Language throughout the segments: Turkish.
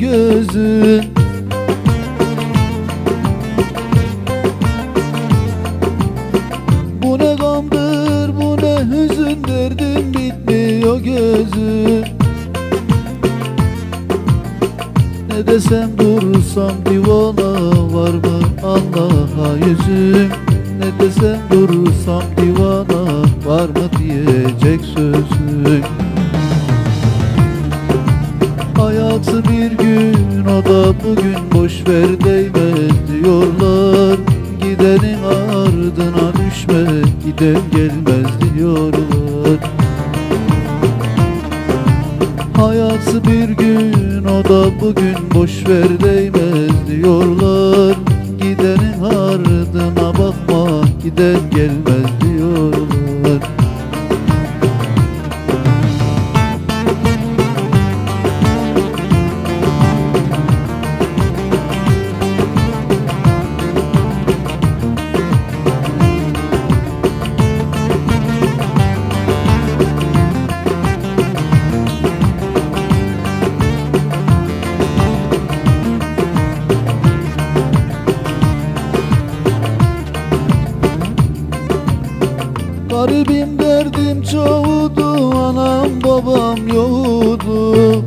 gözün. Bu ne gamdır bu ne hüzün? Derdim bitmiyor gözüm Ne desem dursam divana var mı Allah'a yüzüm Ne desem dursam divana var mı diyecek sözüm Hayatı bir gün o da bugün boş ver diyorlar. Gidenin ardına düşme giden gelmez diyorlar. Hayatı bir gün o da bugün boş ver değmez diyorlar. Gidenin ardına bakma giden gelmez diyorlar Garibim derdim çoğudu Anam babam yoğdu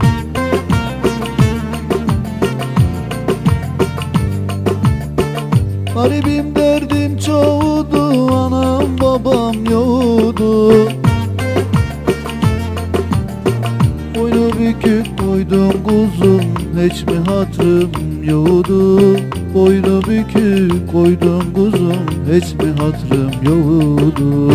Garibim derdim çoğudu Anam babam yoğdu Boynu bükük koydum kuzum Hiç mi hatırım yoğdu Boynu bükük koydum kuzum Hiç mi hatırım yoğdu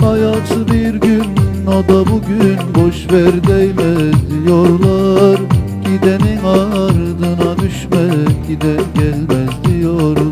Hayatı bir gün o da bugün boş ver değmez diyorlar. Gidenin ardına düşme giden gelmez diyorlar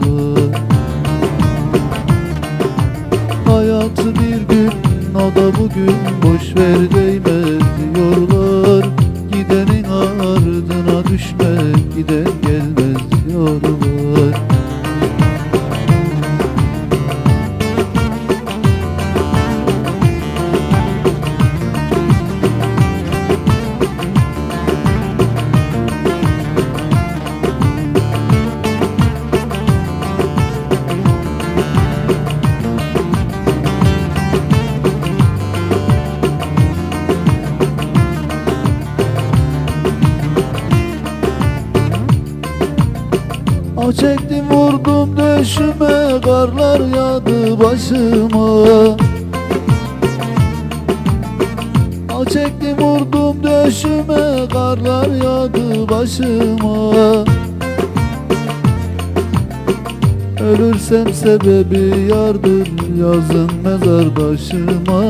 Ah çektim vurdum döşüme Karlar yağdı başıma. Ah çektim vurdum döşüme Karlar yağdı başıma. Ölürsem sebebi yardır Yazın mezar başıma.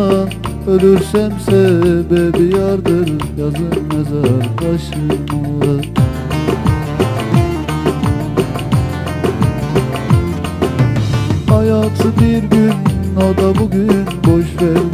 Ölürsem sebebi yardır Yazın mezar başıma o da bugün boş ver